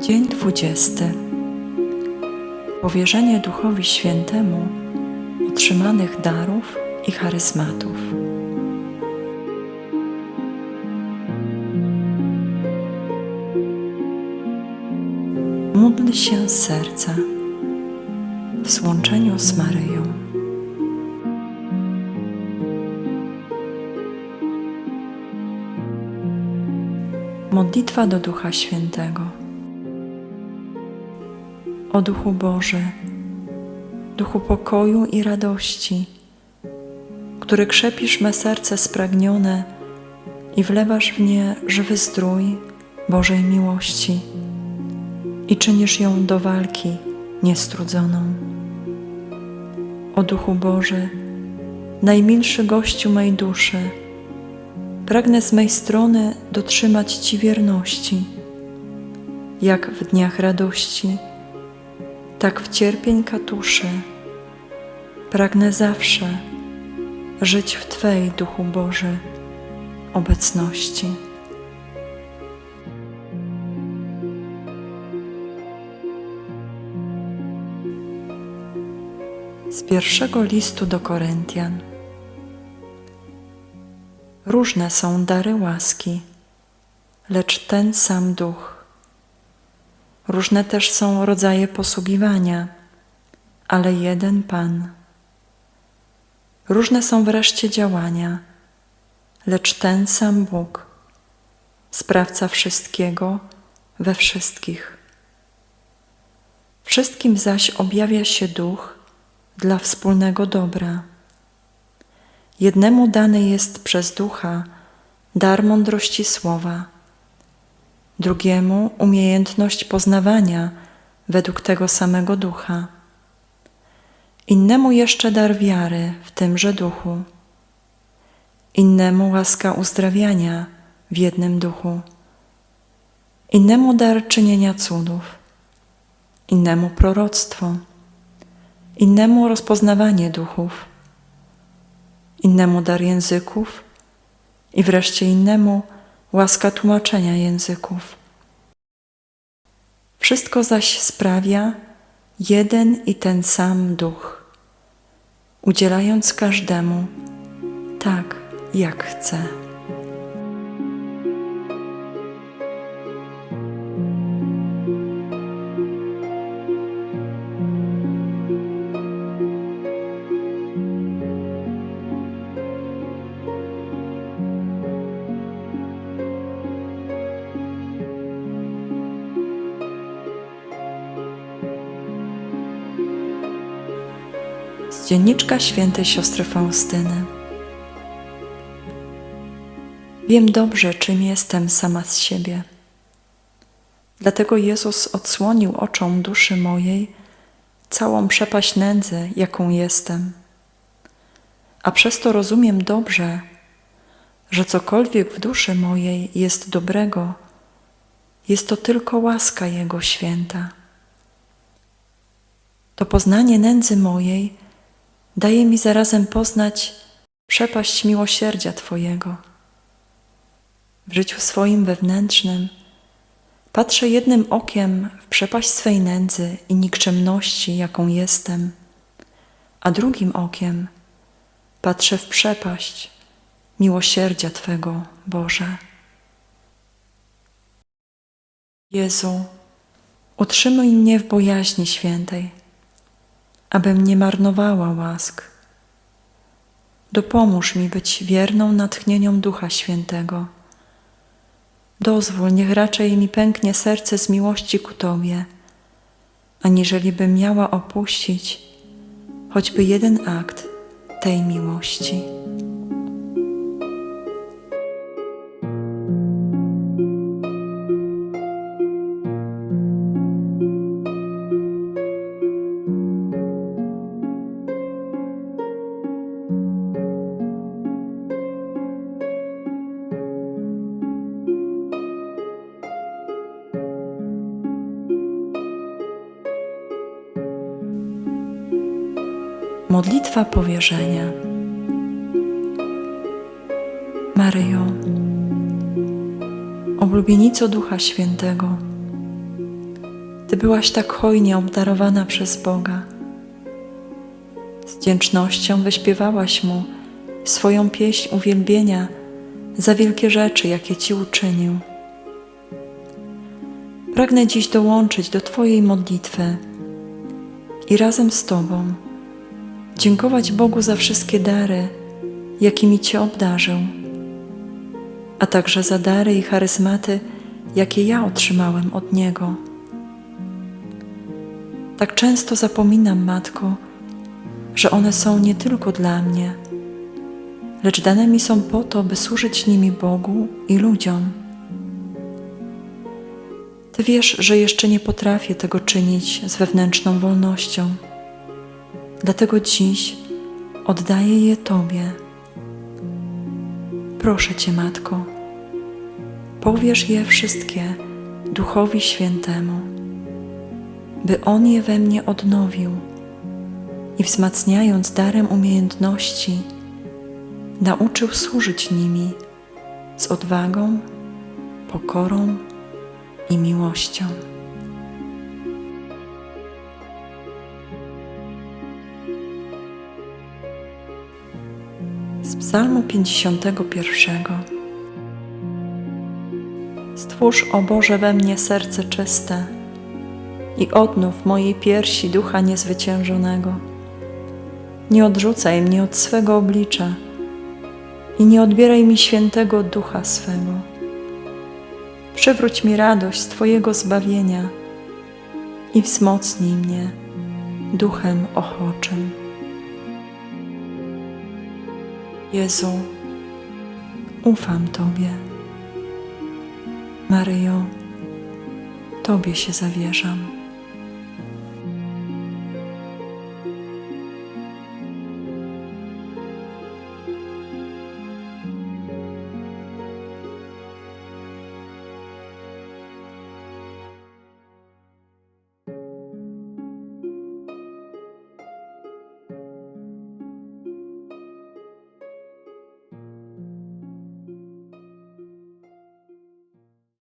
Dzień dwudziesty. Powierzenie Duchowi Świętemu otrzymanych darów i charyzmatów. Módl się z serca w złączeniu z Maryją. Modlitwa do Ducha Świętego. O Duchu Boży, Duchu pokoju i radości, który krzepisz me serce spragnione i wlewasz w nie żywy zdrój Bożej miłości i czynisz ją do walki niestrudzoną. O Duchu Boży, najmilszy gościu mej duszy, pragnę z mej strony dotrzymać Ci wierności, jak w dniach radości, tak w cierpień katuszy. Pragnę zawsze żyć w Twej, Duchu Boży, obecności. Z pierwszego listu do Koryntian. Różne są dary łaski, lecz ten sam duch. Różne też są rodzaje posługiwania, ale jeden Pan. Różne są wreszcie działania, lecz ten sam Bóg, sprawca wszystkiego we wszystkich. Wszystkim zaś objawia się duch dla wspólnego dobra. Jednemu dany jest przez ducha dar mądrości słowa, drugiemu umiejętność poznawania według tego samego ducha, innemu jeszcze dar wiary w tymże duchu, innemu łaska uzdrawiania w jednym duchu, innemu dar czynienia cudów, innemu proroctwo, innemu rozpoznawanie duchów. Innemu dar języków. I wreszcie innemu łaska tłumaczenia języków. Wszystko zaś sprawia jeden i ten sam duch, udzielając każdemu tak, jak chce. Z dzienniczka świętej siostry Faustyny. Wiem dobrze, czym jestem sama z siebie. Dlatego Jezus odsłonił oczom duszy mojej całą przepaść nędzy, jaką jestem. A przez to rozumiem dobrze, że cokolwiek w duszy mojej jest dobrego, jest to tylko łaska Jego święta. To poznanie nędzy mojej daje mi zarazem poznać przepaść miłosierdzia Twojego. W życiu swoim wewnętrznym patrzę jednym okiem w przepaść swej nędzy i nikczemności, jaką jestem, a drugim okiem patrzę w przepaść miłosierdzia Twego, Boże. Jezu, utrzymuj mnie w bojaźni świętej abym nie marnowała łask. Dopomóż mi być wierną natchnieniom Ducha Świętego. Dozwól, niech raczej mi pęknie serce z miłości ku Tobie, aniżeli bym miała opuścić choćby jeden akt tej miłości. Modlitwa powierzenia. Maryjo, oblubienico Ducha Świętego, Ty byłaś tak hojnie obdarowana przez Boga. Z wdzięcznością wyśpiewałaś Mu swoją pieśń uwielbienia za wielkie rzeczy, jakie Ci uczynił. Pragnę dziś dołączyć do Twojej modlitwy i razem z Tobą dziękować Bogu za wszystkie dary, jakimi Cię obdarzył, a także za dary i charyzmaty, jakie ja otrzymałem od Niego. Tak często zapominam, Matko, że one są nie tylko dla mnie, lecz dane mi są po to, by służyć nimi Bogu i ludziom. Ty wiesz, że jeszcze nie potrafię tego czynić z wewnętrzną wolnością. Dlatego dziś oddaję je Tobie. Proszę Cię, Matko, powierz je wszystkie Duchowi Świętemu, by On je we mnie odnowił i wzmacniając darem umiejętności, nauczył służyć nimi z odwagą, pokorą i miłością. Psalmu 51. Stwórz, o Boże, we mnie serce czyste i odnów mojej piersi ducha niezwyciężonego. Nie odrzucaj mnie od swego oblicza i nie odbieraj mi świętego ducha swego. Przywróć mi radość Twojego zbawienia i wzmocnij mnie duchem ochoczym. Jezu, ufam Tobie. Maryjo, Tobie się zawierzam.